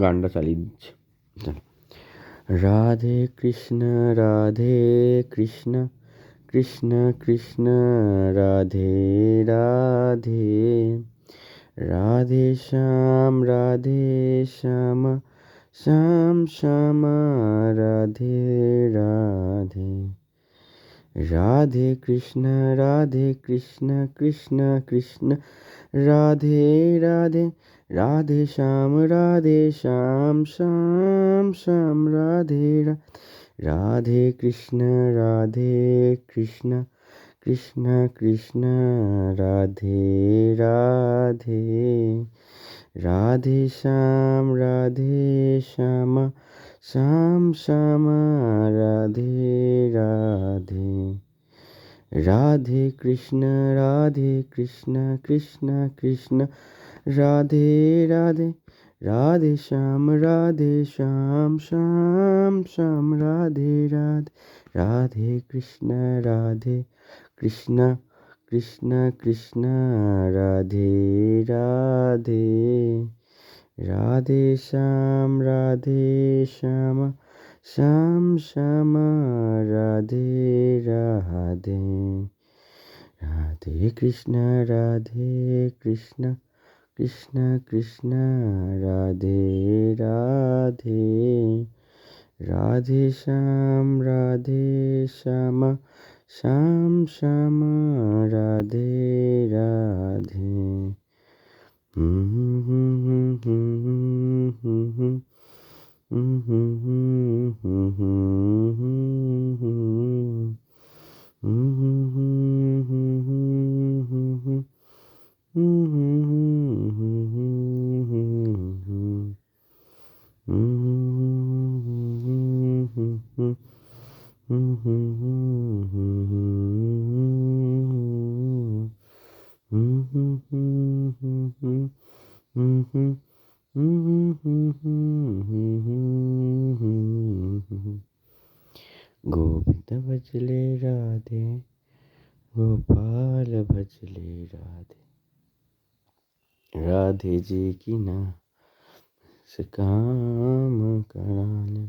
গানটা চালিয়ে দিচ্ছি। রাধে কৃষ্ণ রাধে কৃষ্ণ কৃষ্ণ কৃষ্ণ, রাধে রাধে। রাধে শ্যাম রাধে শ্যাম শ্যাম শ্যাম, রাধে রাধে। رادھے کرشن رادھے کرشن کرشن کرشن رادھے رادھے رادھے شام رادھے شام شام شام رادھے رادھے کرشن رادھے کرشن کرشن کرشن رادھے رادھے رادھے شام رادھے شام شام شام رادھے رادھے رادھے کرشن رادھے کرشن کرشن کرشن رادھے رادھے رادھے شام رادھے شام شام شام رادھے رادھے رادھے کرشن رادھے کرشن کرشن کرشن رادھے رادھے رادھے شام رادھے شام شام شام رادھے রাধে রাধে কৃষ্ণ রাধে কৃষ্ণ কৃষ্ণ কৃষ্ণ, রাধে রাধে রাধে শ্যাম রাধে শ্যাম শ্যাম শ্যাম, রাধে রাধে। হুম ہوں گے ہوں گے ہوں ہوں ہوں گوند بجلے رادے گوپال بجلے رادے۔ رادھے جی کی نا سے کام کرانے